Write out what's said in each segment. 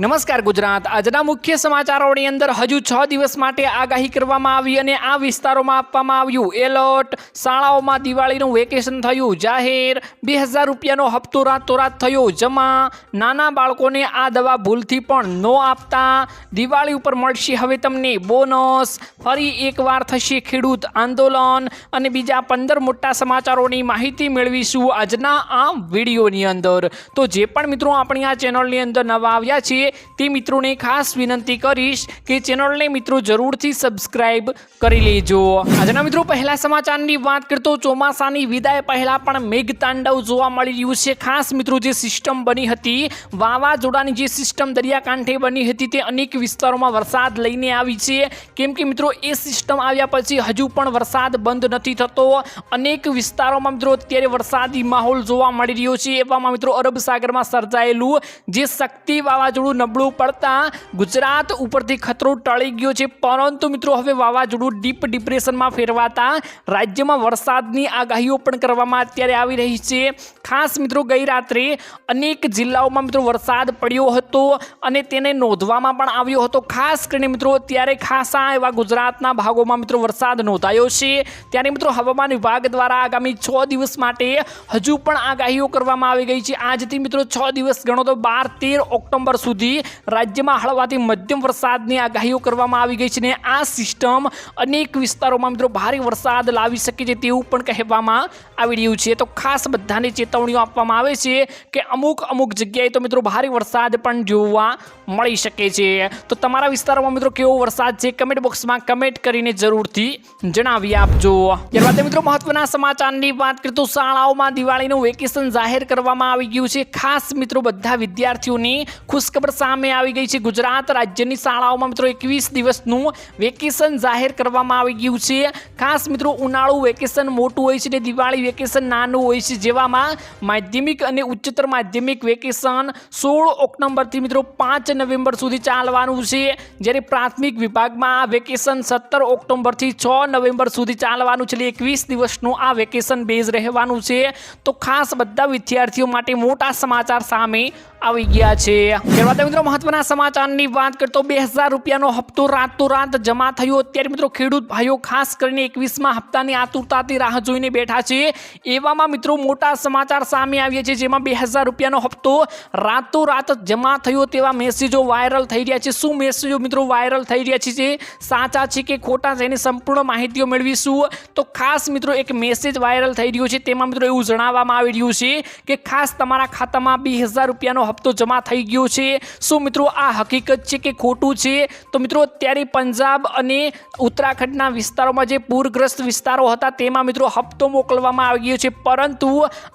નમસ્કાર ગુજરાત. આજના મુખ્ય સમાચારોની અંદર હજુ છ દિવસ માટે આગાહી કરવામાં આવી અને આ વિસ્તારોમાં આપવામાં આવ્યું. એલર્ટ શાળાઓમાં દિવાળીનું વેકેશન થયું. જાહેર બે હજાર રૂપિયાનો હપ્તો રાતોરાત થયો. જમા નાના બાળકોને આ દવા ભૂલથી પણ ન આપતા દિવાળી ઉપર મળશે હવે તમને બોનસ. ફરી એકવાર થશે ખેડૂત આંદોલન. અને બીજા પંદર મોટા સમાચારોની માહિતી મેળવીશું આજના આ વિડીયોની અંદર. તો જે પણ મિત્રો આપણી આ ચેનલની અંદર નવા આવ્યા છે તે મિત્રોને ખાસ વિનંતી કરીશ કે ચેનલને મિત્રો જરૂરથી સબસ્ક્રાઇબ કરી લેજો. આજના મિત્રો પહેલા સમાચારની વાત કરતો ચોમાસાની વિદાય પહેલા પણ મેઘતાંડવ જોવા મળી રહ્યું છે. ખાસ મિત્રો જે સિસ્ટમ બની હતી, વાવાઝોડાની જે સિસ્ટમ દરિયાકાંઠે બની હતી તે અનેક વિસ્તારોમાં વરસાદ લઈને આવી છે. કેમ કે મિત્રો એ સિસ્ટમ આવ્યા પછી હજુ પણ વરસાદ બંધ નથી થતો. અનેક વિસ્તારોમાં મિત્રો અત્યારે વરસાદી માહોલ જોવા મળી રહ્યો છે. એવામાં મિત્રો અરબ સાગરમાં સર્જાયેલું જે શક્તિ વાવાઝોડું નબળું પડતા ગુજરાત ઉપરથી ખતરો ટળી ગયો છે. પરંતુ મિત્રો, હવે વાવાઝોડું ડીપ ડિપ્રેશનમાં ફેરવાતા રાજ્યમાં વરસાદની આગાહીઓ પણ કરવામાં અત્યારે આવી રહી છે. ખાસ મિત્રો, ગઈ રાત્રે અનેક જિલ્લાઓમાં મિત્રો વરસાદ પડ્યો હતો અને તેને નોંધવામાં પણ આવ્યો હતો. ખાસ કરીને મિત્રો ત્યારે ખાસા એવા ગુજરાતના ભાગોમાં મિત્રો વરસાદ નોંધાયો છે. ત્યારે મિત્રો, હવામાન વિભાગ દ્વારા આગામી છ દિવસ માટે હજુ પણ આગાહીઓ કરવામાં આવી ગઈ છે. આજથી મિત્રો, છ દિવસ ગણો તો બાર તેર ઓક્ટોબર સુધી રાજ્યમાં હળવાથી મધ્યમ વરસાદની આગાહીઓ કરવામાં આવી ગઈ છે ને આ સિસ્ટમ અનેક વિસ્તારોમાં મિત્રો ભારે વરસાદ લાવી શકે છે તેવું પણ કહેવામાં આવી રહ્યું છે. તો ખાસ બધાને ચેતવણીઓ આપવામાં આવે છે કે અમુક અમુક જગ્યાએ તો મિત્રો ભારે વરસાદ પણ જોવા મળી શકે છે. તો તમારા વિસ્તારોમાં મિત્રો કેવો વરસાદ છે? કમેન્ટ બોક્સમાં કમેન્ટ કરીને જરૂરથી જણાવી આપજો. ત્યારબાદ મિત્રો મહત્વના સમાચારની વાત કરીએ તો શાળાઓમાં દિવાળીનું વેકેશન જાહેર કરવામાં આવી ગયું છે. ખાસ મિત્રો બધા વિદ્યાર્થીઓની ખુશખબર સામે આવી ગઈ છે. ગુજરાત રાજ્યની શાળાઓમાં મિત્રો એકવીસ દિવસનું વેકેશન જાહેર કરવામાં આવી ગયું છે. ખાસ મિત્રો ઉનાળુ વેકેશન મોટું હોય છે ને દિવાળી વેકેશન નાનું હોય છે. જેવામાં માધ્યમિક અને ઉચ્ચતર માધ્યમિક વેકેશન સોળ ઓક્ટોબરથી મિત્રો પાંચ નવેમ્બર સુધી ચાલવાનું છે. જ્યારે પ્રાથમિક વિભાગમાં આ વેકેશન સત્તર ઓક્ટોબરથી છ નવેમ્બર સુધી ચાલવાનું છે. એટલે એકવીસ દિવસનું આ વેકેશન બેઝ રહેવાનું છે. તો ખાસ બધા વિદ્યાર્થીઓ માટે મોટા સમાચાર સામે આવી ગયા છે. ત્યારબાદ મિત્રો, મહત્વના સમાચારની વાત કરતો બે હજાર રૂપિયાનો હપ્તો રાતોરાત જમા થયો. અત્યારે મિત્રો, ખેડૂત ભાઈઓ, ખાસ કરીને એકવીસમાં હપ્તાની આતુરતાથી રાહ જોઈને બેઠા છે. એવામાં મિત્રો, મોટા સમાચાર સામે આવ્યા છે, જેમાં બે હજાર રૂપિયાનો હપ્તો રાતોરાત જમા થયો તેવા મેસેજો વાયરલ થઈ રહ્યા છે. શું મેસેજો મિત્રો વાયરલ થઈ રહ્યા છે સાચા છે કે ખોટા છે, એની સંપૂર્ણ માહિતીઓ મેળવીશું. તો ખાસ મિત્રો, એક મેસેજ વાયરલ થઈ રહ્યો છે. તેમાં મિત્રો એવું જણાવવામાં આવી રહ્યું છે કે ખાસ તમારા ખાતામાં બે હજાર રૂપિયાનો હપ્તો જમા થઈ ગયો છે. શું મિત્રો આ હકીકત છે કે ખોટું છે? તો મિત્રો અત્યારે પંજાબ અને ઉત્તરાખંડના વિસ્તારોમાં જે પૂરગ્રસ્ત વિસ્તારો હતા તેમાં મિત્રો હપ્તો મોકલવામાં આવી ગયો છે. પરંતુ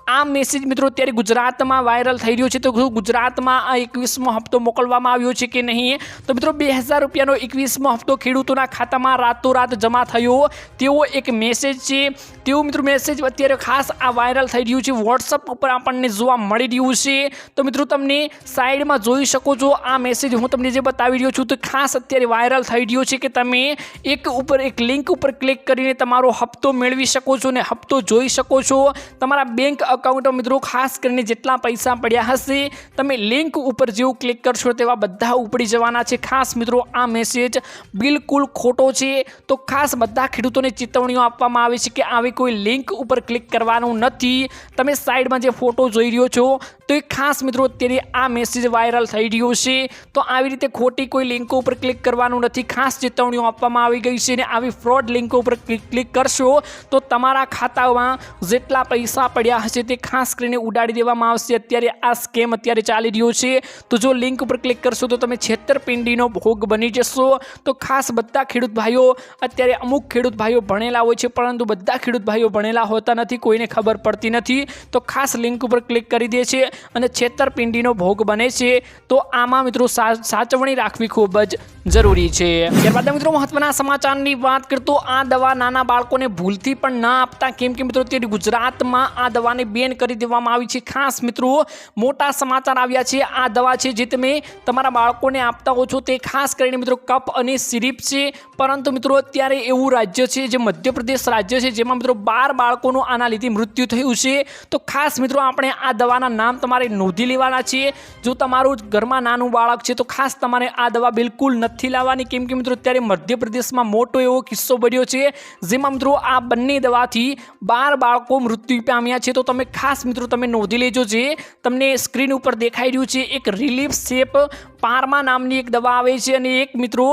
આ મેસેજ મિત્રો અત્યારે ગુજરાતમાં વાયરલ થઈ રહ્યો છે. તો ગુજરાતમાં આ એકવીસમો હપ્તો મોકલવામાં આવ્યો છે કે નહીં? તો મિત્રો બે હજાર રૂપિયાનો એકવીસમો હપ્તો ખેડૂતોના ખાતામાં રાતોરાત જમા થયો. તેવો એક મેસેજ છે. તેવો મિત્રો મેસેજ અત્યારે ખાસ આ વાયરલ થઈ રહ્યું છે. વોટ્સઅપ ઉપર આપણને જોવા મળી રહ્યું છે. તો મિત્રો તમને સાઈડમાં જોઈ શકો છો. આ મેસેજ હું તમને જે બતાવી રહ્યો છું તો ખાસ અત્યારે વાયરલ થઈ રહ્યો છે કે તમે એક ઉપર એક લિંક ઉપર ક્લિક કરીને તમારો હપ્તો મેળવી શકો છો ને હપ્તો જોઈ શકો છો. તમારા બેંક અકાઉન્ટમાં મિત્રો ખાસ કરીને જેટલા પૈસા પડ્યા હશે, તમે લિંક ઉપર જેવું ક્લિક કરશો તેવા બધા ઉપડી જવાના છે. ખાસ મિત્રો આ મેસેજ બિલકુલ ખોટો છે. તો ખાસ બધા ખેડૂતોને ચેતવણીઓ આપવામાં આવે છે કે આવી કોઈ લિંક ઉપર ક્લિક કરવાનું નથી. તમે સાઈડમાં જે ફોટો જોઈ રહ્યો છો તો એ ખાસ મિત્રો, અત્યારે આ મેસેજ વાયરલ થઈ રહ્યો છે. તો આવી રીતે ખોટી કોઈ લિંકો ઉપર ક્લિક કરવાનું નથી. ખાસ ચેતવણીઓ આપવામાં આવી ગઈ છે અને આવી ફ્રોડ લિંકો ઉપર ક્લિક કરશો તો તમારા ખાતામાં જેટલા પૈસા પડ્યા હશે તે ખાસ કરીને ઉડાડી દેવામાં આવશે. અત્યારે આ સ્કેમ અત્યારે ચાલી રહ્યો છે. તો જો લિંક ઉપર ક્લિક કરશો તો તમે છેતરપિંડીનો ભોગ બની જશો. તો ખાસ બધા ખેડૂત ભાઈઓ, અત્યારે અમુક ખેડૂત ભાઈઓ ભણેલા હોય છે પરંતુ બધા ખેડૂત ભાઈઓ ભણેલા હોતા નથી, કોઈને ખબર પડતી નથી. તો ખાસ લિંક ઉપર ક્લિક કરી દે છે. અને છેતરપિંડીનો ભોગ બને છે, તો આમાં મિત્રો સાચવણી રાખવી ખૂબ જ જરૂરી છે. ત્યારબાદ મિત્રો મહત્વના સમાચારની વાત કરતો આ દવા નાના બાળકોને ભૂલથી પણ ના આપતા. કેમ કે મિત્રો અત્યારે ગુજરાતમાં આ દવાને બેન કરી દેવામાં આવી છે. ખાસ મિત્રો મોટા સમાચાર આવ્યા છે આ દવા છે જે તમે તમારા બાળકોને આપતા હો છો. તે ખાસ કરીને મિત્રો કપ અને સિરીપ છે. પરંતુ મિત્રો અત્યારે એવું રાજ્ય છે જે મધ્યપ્રદેશ રાજ્ય છે જેમાં મિત્રો બાર બાળકોનું આના લીધે મૃત્યુ થયું છે. તો ખાસ મિત્રો આપણે આ દવાના નામ તમારે નોંધી લેવાના છે જો તમારું ઘરમાં નાનું બાળક છે, તો ખાસ તમારે આ દવા બિલકુલ નથી લાવવાની. કેમ કે મિત્રો, અત્યારે મધ્યપ્રદેશમાં મોટો એવો કિસ્સો બન્યો છે, જેમાં મિત્રો આ બંને દવાથી બાર બાળકો મૃત્યુ પામ્યા છે. તો તમે ખાસ મિત્રો, તમે નોંધી લેજો જે તમને સ્ક્રીન ઉપર દેખાઈ રહ્યું છે, એક રિલીફ શેપ પારમા નામની એક દવા આવે છે અને એક મિત્રો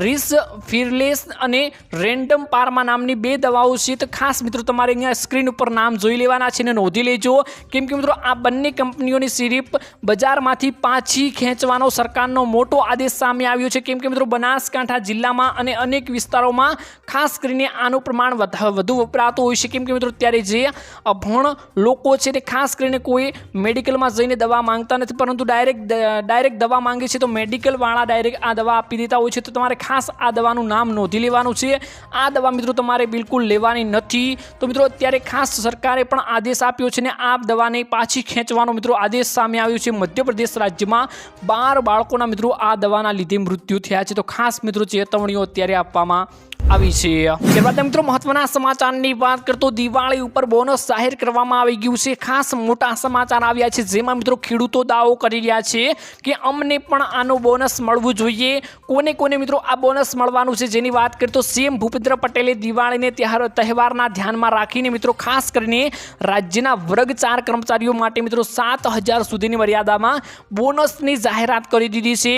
રિસ ફિરલેસ અને રેન્ડમ પારમા નામની બે દવાઓ છે. તો ખાસ મિત્રો, તમારે અહીંયા સ્ક્રીન ઉપર નામ જોઈ લેવાના છે અને નોંધી લેજો. કેમ કે મિત્રો, આ બંને કંપનીઓની સિરીપ બજારમાંથી પાછી ખેંચવાનો સરકારનો મોટો આદેશ સામે આવ્યો છે. કેમ કે મિત્રો, બનાસકાંઠા જિલ્લામાં અને અનેક વિસ્તારોમાં ખાસ કરીને આનું પ્રમાણ વધ- વપરાતું હોય છે. કેમ કે મિત્રો ત્યારે જે અભણ લોકો છે તે ખાસ કરીને કોઈ મેડિકલમાં જઈને દવા માંગતા નથી, પરંતુ ડાયરેક્ટ ડાયરેક્ટ દવા માંગે છે, તો મેડિકલવાળા ડાયરેક્ટ આ દવા આપી દેતા હોય છે. તો તમારે ખાસ આ દવાનું નામ નોંધી લેવાનું છે. આ દવા મિત્રો તમારે બિલકુલ લેવાની નથી. તો મિત્રો, અત્યારે ખાસ સરકારે પણ આદેશ આપ્યો છે ને, આ દવાને પાછી ખેંચવાનો મિત્રો આદેશ સામે આવ્યો છે મધ્યપ્રદેશ રાજ્યમાં બાર બાળકોના મિત્રો આ દવાના લીધે મૃત્યુ થયા છે. તો ખાસ મિત્રો, ચેતવણીઓ અત્યારે આપવામાં આવી છે. ત્યારબાદ મિત્રો મહત્વના સમાચારની વાત કરતો દિવાળી ઉપર બોનસ જાહેર કરવામાં આવી ગયું છે. ખાસ મોટા સમાચાર આવ્યા છે, જેમાં મિત્રો ખેડૂતો દાવો કરી રહ્યા છે કે અમને પણ આનું બોનસ મળવું જોઈએ. કોને કોને મિત્રો આ બોનસ મળવાનું છે જેની વાત કરીએ તો સીએમ ભૂપેન્દ્ર પટેલે દિવાળીને તહેવાર તહેવારના ધ્યાનમાં રાખીને મિત્રો ખાસ કરીને રાજ્યના વર્ગ ચાર કર્મચારીઓ માટે મિત્રો સાત હજાર સુધીની મર્યાદામાં બોનસની જાહેરાત કરી દીધી છે.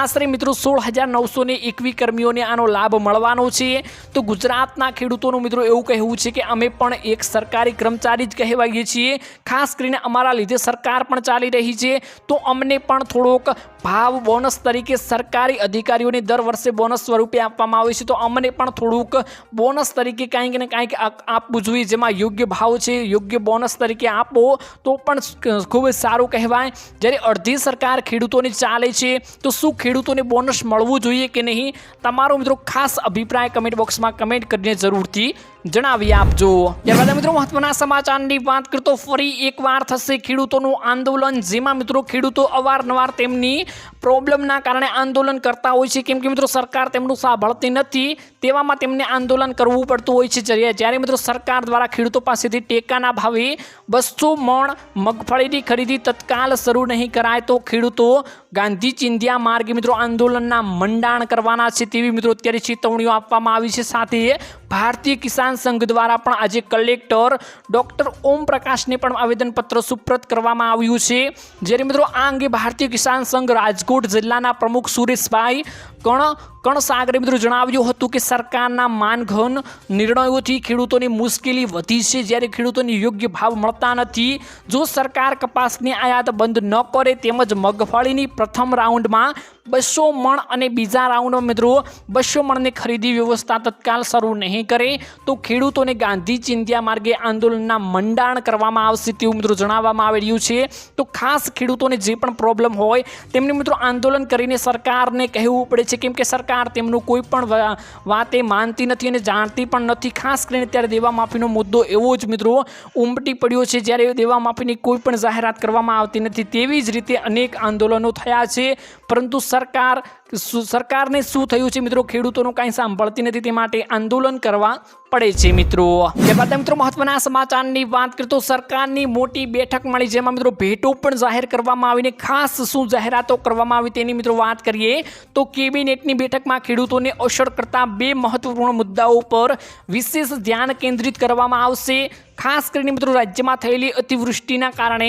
આશરે મિત્રો સોળ હજાર નવસો એકવી કર્મીઓને આનો લાભ મળવાનો છે. તો ગુજરાતના ખેડૂતોનું મિત્રો એવું કહેવું છે કે અમે પણ એક સરકારી કર્મચારી જ કહેવાઈએ છીએ. ખાસ કરીને અમારા લીધે સરકાર પણ ચાલી રહી છે. તો અમને પણ થોડોક ભાવ બોનસ તરીકે સરકારી અધિકારીઓને દર વર્ષે બોનસ સ્વરૂપે આપવામાં આવે છે. તો અમને પણ થોડુંક બોનસ તરીકે કાંઈક ને કાંઈક આપવું જોઈએ જેમાં યોગ્ય ભાવ છે, યોગ્ય બોનસ તરીકે આપો, તો પણ ખૂબ સારું કહેવાય. જ્યારે અડધી સરકાર ખેડૂતોની ચાલે છે, તો શું ખેડૂતોને બોનસ મળવું જોઈએ કે નહીં? તમારો મિત્રો ખાસ અભિપ્રાય કમેન્ટ બોક્સમાં કમેન્ટ કરીને જરૂરથી જણાવી આપજો ત્યારબાદ મિત્રો, મહત્વના સમાચારની વાત કરતો ફરી એકવાર થશે ખેડૂતોનું આંદોલન. જેમાં મિત્રો, ખેડૂતો અવારનવાર તેમની પ્રોબ્લેમના કારણે આંદોલન કરતા હોય છે. કેમ કે મિત્રો, સરકાર તેમનું સાંભળતી નથી, તેવામાં તેમને આંદોલન કરવું પડતું હોય છે. જ્યારે મિત્રો, સરકાર દ્વારા ખેડૂતો પાસેથી ટેકાના ભાવે બસો મણ, મગફળીની ખરીદી તત્કાલ શરૂ નહીં કરાય, તો ખેડૂતો ગાંધી ચિંધ્યા માર્ગે મિત્રો, આંદોલનના મંડાણ કરવાના છે. તેવી મિત્રો, અત્યારે ચેતવણીઓ આપવામાં આવી છે. સાથે ભારતીય કિસાન સંઘ દ્વારા પણ આજે કલેક્ટર ડૉક્ટર ઓમ પ્રકાશને પણ આવેદનપત્ર સુપ્રત કરવામાં આવ્યું છે. જ્યારે મિત્રો આ અંગે ભારતીય કિસાન સંઘ રાજકોટ જિલ્લાના પ્રમુખ સુરેશભાઈ કણ કણસાગરે મિત્રો જણાવ્યું હતું કે સરકારના માનઘન નિર્ણયોથી ખેડૂતોની મુશ્કેલી વધી છે. જ્યારે ખેડૂતોને યોગ્ય ભાવ મળતા નથી, જો સરકાર કપાસની આયાત બંધ ન કરે તેમજ મગફળીની પ્રથમ રાઉન્ડમાં બસો મણ અને બીજા રાઉન્ડમાં મિત્રો, બસો મણની ખરીદી વ્યવસ્થા તત્કાલ શરૂ નહીં કરે, તો ખેડૂતોને ગાંધી ચિંધ્યા માર્ગે આંદોલનના મંડાણ કરવામાં આવશે તેવું મિત્રો જણાવવામાં આવી રહ્યું છે. તો ખાસ ખેડૂતોને જે પણ પ્રોબ્લેમ હોય, તેમને મિત્રો આંદોલન કરીને સરકારને કહેવું પડે છે કેમ કે સરકાર તેમનું કોઈ પણ વાત વાતે માનતી નથી અને જાણતી પણ નથી. ખાસ કરીને ત્યારે દેવા માફીનો મુદ્દો એવો જ મિત્રો ઉમટી પડ્યો છે જ્યારે દેવા માફીની કોઈ પણ જાહેરાત કરવામાં આવતી નથી. તેવી જ રીતે અનેક આંદોલનો થયા છે. પરંતુ સરકાર સરકારને શું થયું છે મિત્રો ખેડૂતોનું કાંઈ સાંભળતી નથી. તે માટે આંદોલન કરવા પડે છે મિત્રો. ત્યારબાદ મિત્રો મહત્વના સમાચારની વાત કરીએ તો સરકારની મોટી બેઠક મળી જેમાં મિત્રો ભેટો પણ જાહેર કરવામાં આવીને ખાસ શું જાહેરાતો કરવામાં આવી તેની મિત્રો વાત કરીએ તો કેબિનેટની બેઠકમાં ખેડૂતોને અસર કરતા બે મહત્વપૂર્ણ મુદ્દાઓ પર વિશેષ ધ્યાન કેન્દ્રિત કરવામાં આવશે. ખાસ કરીને મિત્રો રાજ્યમાં થયેલી અતિવૃષ્ટિના કારણે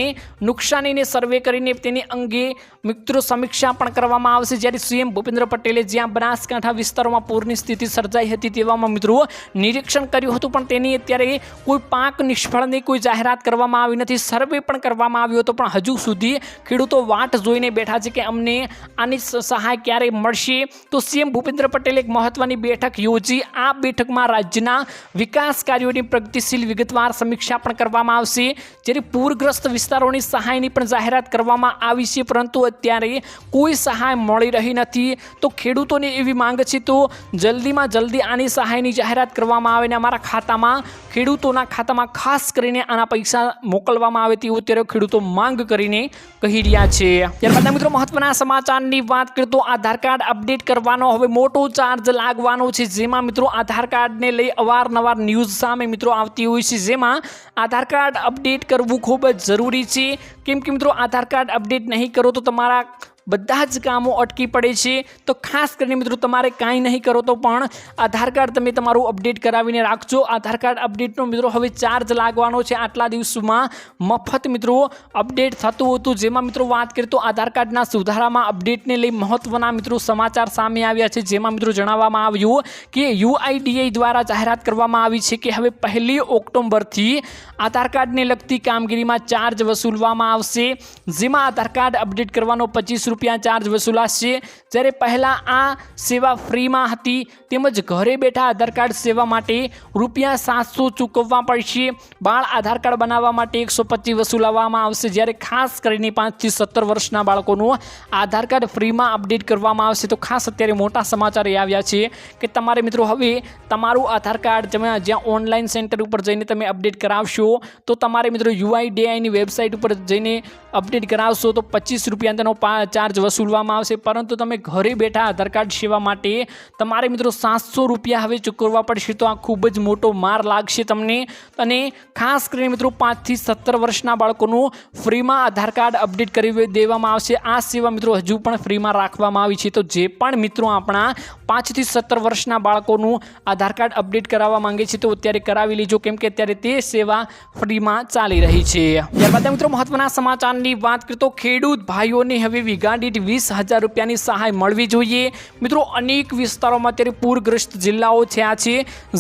નુકસાનીને સર્વે કરીને તેની અંગે મિત્રો સમીક્ષા પણ કરવામાં આવશે. જ્યારે સીએમ ભૂપેન્દ્ર પટેલે જ્યાં બનાસકાંઠા વિસ્તારોમાં પૂરની સ્થિતિ સર્જાઈ હતી તેવામાં મિત્રો નિરીક્ષણ કર્યું હતું, પણ તેની અત્યારે કોઈ પાક નિષ્ફળની કોઈ જાહેરાત કરવામાં આવી નથી. સર્વે પણ કરવામાં આવ્યો હતો, પણ હજુ સુધી ખેડૂતો વાટ જોઈને બેઠા છે કે અમને આની સહાય ક્યારે મળશે. તો સીએમ ભૂપેન્દ્ર પટેલે એક મહત્વની બેઠક યોજી. આ બેઠકમાં રાજ્યના વિકાસ કાર્યોની પ્રગતિશીલ વિગતવાર સમીક્ષા પણ કરવામાં આવશે, જ્યારે પૂરગ્રસ્ત વિસ્તારોની સહાયની પણ જાહેરાત કરવામાં આવી છે, પરંતુ અત્યારે કોઈ સહાય મળી રહી નથી. તો ખેડૂતોની એવી માંગ છે, તો જલ્દીમાં જલ્દી આની સહાયની જાહેરાત કરવામાં આવે અને અમારા ખાતામાં, ખેડૂતોના ખાતામાં ખાસ કરીને આના પૈસા મોકલવામાં આવે તેવું અત્યારે ખેડૂતો માંગ કરીને કહી રહ્યા છે. ત્યારબાદ મિત્રો, મહત્વના સમાચારની વાત કરીએ તો આધાર કાર્ડ અપડેટ કરવાનો હવે મોટો ચાર્જ લાગવાનો છે, જેમાં મિત્રો આધાર કાર્ડને લઈ અવારનવાર ન્યૂઝ સામે મિત્રો આવતી હોય છે, જેમાં દિવસમાં આધાર કાર્ડ અપડેટ કરવું ખૂબ જ જરૂરી છે. કેમ કે મિત્રો, આધાર કાર્ડ અપડેટ નહીં કરો તો તમારા બધા જ કામો અટકી પડે છે. તો ખાસ કરીને મિત્રો તમારે કાંઈ નહીં કરો તો પણ આધાર કાર્ડ તમે તમારું અપડેટ કરાવીને રાખજો. આધાર કાર્ડ અપડેટનો મિત્રો હવે ચાર્જ લાગવાનો છે આટલા દિવસોમાં. મફત મિત્રો અપડેટ થતું હતું. જેમાં મિત્રો વાત કરીએ તો આધાર કાર્ડના સુધારામાં અપડેટને લઈ મહત્વના મિત્રો સમાચાર સામે આવ્યા છે. જેમાં મિત્રો જણાવવામાં આવ્યું કે યુઆઈડીઆઈ દ્વારા જાહેરાત કરવામાં આવી છે કે હવે પહેલી ઓક્ટોબરથી આધાર કાર્ડને લગતી કામગીરીમાં ચાર્જ વસૂલવામાં આવશે. જેમાં આધાર કાર્ડ અપડેટ કરવાનો પચીસ રૂપિયા ચાર્જ વસૂલાશે. જ્યારે પહેલાં આ સેવા ફ્રીમાં હતી તેમજ ઘરે બેઠા આધાર કાર્ડ સેવા માટે રૂપિયા સાતસો ચૂકવવા પડશે. બાળ આધાર કાર્ડ બનાવવા માટે એકસો પચીસ વસૂલવામાં આવશે. જ્યારે ખાસ કરીને પાંચથી સત્તર વર્ષના બાળકોનું આધાર કાર્ડ ફ્રીમાં અપડેટ કરવામાં આવશે. તો ખાસ અત્યારે મોટા સમાચાર એ આવ્યા છે કે તમારે મિત્રો હવે તમારું આધાર કાર્ડ તમે જ્યાં ઓનલાઈન સેન્ટર ઉપર જઈને તમે અપડેટ કરાવશો, તો તમારે મિત્રો યુઆઈડીઆઈની વેબસાઇટ ઉપર જઈને અપડેટ કરાવશો તો પચીસ રૂપિયા તેનો ચાર્જ વસૂલવામાં આવશે. પરંતુ તમે ઘરે બેઠા આધાર કાર્ડ સેવા માટે તમારે મિત્રો સાતસો રૂપિયા હવે ચૂકવવા પડશે તો આ ખૂબ જ મોટો માર લાગશે તમને. અને ખાસ કરીને મિત્રો પાંચથી સત્તર વર્ષના બાળકોનું ફ્રીમાં આધાર કાર્ડ અપડેટ કરી દેવામાં આવશે. આ સેવા મિત્રો હજુ પણ ફ્રીમાં રાખવામાં આવી છે. તો જે પણ મિત્રો આપણા પાંચથી સત્તર વર્ષના બાળકોનું આધાર કાર્ડ અપડેટ કરાવવા માંગે છે તો અત્યારે કરાવી લેજો. કેમ કે અત્યારે તે સેવા ફ્રીમાં ચાલી રહી છે. ત્યારબાદ મિત્રો મહત્વના સમાચારની વાત કરીએ તો ખેડૂત ભાઈઓને હવે વીઘા દીઠ વીસ હજાર રૂપિયાની સહાય મળવી જોઈએ. મિત્રો અનેક વિસ્તારોમાં અત્યારે પૂરગ્રસ્ત જિલ્લાઓ થયા છે,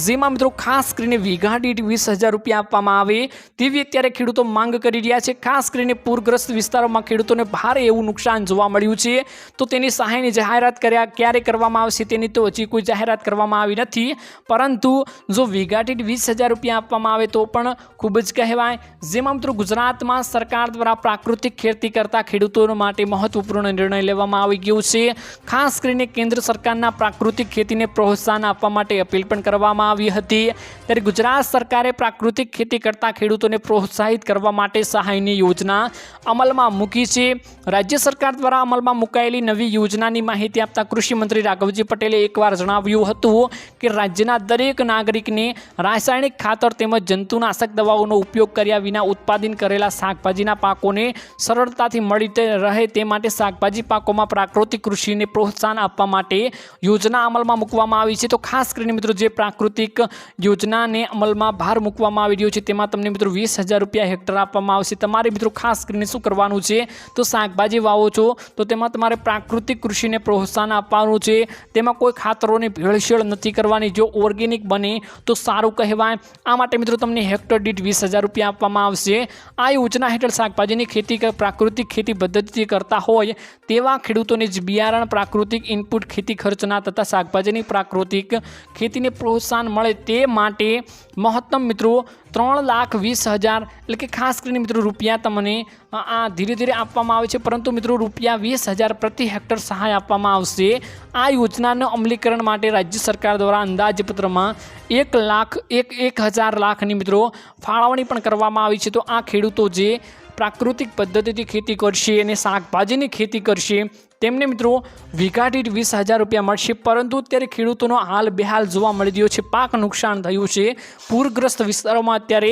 જેમાં મિત્રો ખાસ કરીને વીઘા દીઠ વીસ હજાર રૂપિયા આપવામાં આવે. તેવી અત્યારે ખેડૂતો માંગ કરી રહ્યા છે. ખાસ કરીને પૂરગ્રસ્ત વિસ્તારોમાં ખેડૂતોને ભારે એવું નુકસાન જોવા મળ્યું છે. તો તેની સહાયની જાહેરાત કર્યા, ક્યારે કરવામાં આવશે તેની તો હજી કોઈ જાહેરાત કરવામાં આવી નથી. પરંતુ જો વીઘા દીઠ વીસ હજાર રૂપિયા આપવામાં આવે તો પણ ખૂબ જ કહેવાય. જેમાં મિત્રો ગુજરાતમાં સરકાર દ્વારા પ્રાકૃતિક ખેતી કરતા ખેડૂતો માટે મહત્વપૂર્ણ નિર્ણય લેવામાં આવી ગયો છે. ખાસ કરીને કેન્દ્ર સરકારના પ્રાકૃતિક ખેતીને પ્રોત્સાહન આપવા માટે અપીલ પણ કરવામાં આવી હતી. ત્યારે ગુજરાત સરકારે પ્રાકૃતિક ખેતી કરતા ખેડૂતોને પ્રોત્સાહિત કરવા માટે સહાયની યોજના અમલમાં મૂકી છે. રાજ્ય સરકાર દ્વારા અમલમાં મુકાયેલી નવી યોજનાની માહિતી આપતા કૃષિમંત્રી રાઘવજી પટેલે એકવાર જણાવ્યું હતું કે રાજ્યના દરેક નાગરિકને રાસાયણિક ખાતર તેમજ જંતુનાશક દવાઓનો ઉપયોગ કર્યા વિના ઉત્પાદન કરેલા શાકભાજીના પાકોને સરળતાથી મળી રહે તે માટે શાકભાજી પાકોમાં પ્રાકૃતિક કૃષિને પ્રોત્સાહન આપવા માટે યોજના અમલમાં મૂકવામાં આવી છે. તો ખાસ કરીને મિત્રો જે પ્રાકૃતિક યોજનાને અમલમાં ભાર મૂકવામાં આવી રહ્યો છે, તેમાં તમને મિત્રો વીસ હજાર રૂપિયા હેક્ટર આપવામાં આવશે. તમારે મિત્રો ખાસ કરીને શું કરવાનું છે? તો શાકભાજી વાવો છો, તો તેમાં તમારે પ્રાકૃતિક કૃષિને પ્રોત્સાહન આપવાનું છે. તેમાં કોઈ ખાતરોની ભેળસેળ નથી કરવાની. જો ઓર્ગેનિક બને, તો સારું કહેવાય. આ માટે મિત્રો તમને હેક્ટર દીઠ વીસ હજાર રૂપિયા આપવામાં આવશે. આ યોજના હેઠળ શાકભાજીની ખેતી પ્રાકૃતિક ખેતી પદ્ધતિથી કરતા હોય, તેવા ખેડૂતોને જ બિયારણ પ્રાકૃતિક ઇનપુટ ખેતી ખર્ચના તથા શાકભાજીની પ્રાકૃતિક ખેતીને પ્રોત્સાહન મળે તે માટે મહત્તમ મિત્રો ત્રણ લાખ વીસ હજાર એટલે કે ખાસ કરીને મિત્રો રૂપિયા તમને આ ધીરે ધીરે આપવામાં આવે છે. પરંતુ મિત્રો રૂપિયા વીસ હજાર પ્રતિ હેક્ટર સહાય આપવામાં આવશે. આ યોજનાના અમલીકરણ માટે રાજ્ય સરકાર દ્વારા અંદાજપત્રમાં એક લાખ, એક એક હજાર લાખની મિત્રો ફાળવણી પણ કરવામાં આવી છે. તો આ ખેડૂતો જે પ્રાકૃતિક પદ્ધતિથી ખેતી કરશે અને શાકભાજીની ખેતી કરશે તેમને મિત્રો વીઘા વીસ હજાર રૂપિયા મળશે, પરંતુ અત્યારે ખેડૂતોનો હાલ બેહાલ જોવા મળી રહ્યો છે. પાક નુકસાન થયું છે. પૂરગ્રસ્ત વિસ્તારોમાં અત્યારે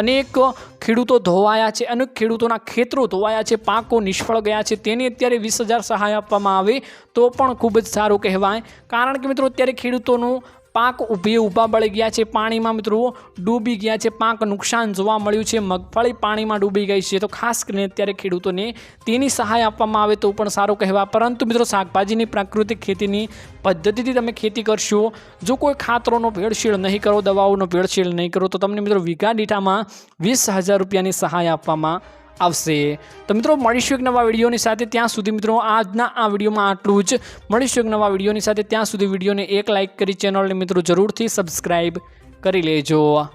અનેક ખેડૂતો ધોવાયા છે, અનેક ખેડૂતોના ખેતરો ધોવાયા છે, પાકો નિષ્ફળ ગયા છે. તેની અત્યારે વીસ હજાર સહાય આપવામાં આવે તો પણ ખૂબ જ સારું કહેવાય. કારણ કે મિત્રો, અત્યારે ખેડૂતોનું પાક ઊભી ઊભા બળી ગયા છે પાણીમાં મિત્રો. ડૂબી ગયા છે પાક. નુકસાન જોવા મળ્યું છે. મગફળી પાણીમાં ડૂબી ગઈ છે. તો ખાસ કરીને અત્યારે ખેડૂતોને તેની સહાય આપવામાં આવે તો પણ સારું કહેવાય. પરંતુ મિત્રો શાકભાજીની પ્રાકૃતિક ખેતીની પદ્ધતિથી તમે ખેતી કરશો, જો કોઈ ખાતરોનો ભેળસેળ નહીં કરો, દવાઓનો ભેળસેળ નહીં કરો, તો તમને મિત્રો વીઘા દીઠામાં વીસ હજાર રૂપિયાની સહાય આપવામાં આવશે. તો મિત્રો, મળીશું એક નવા વિડીયોની સાથે. ત્યાં સુધી મિત્રો, આજના આ વિડીયોમાં આટલું જ. મળીશું એક નવા વિડીયોની સાથે. ત્યાં સુધી વિડીયોને એક લાઇક કરી ચેનલને મિત્રો જરૂરથી સબસ્ક્રાઈબ કરી લેજો.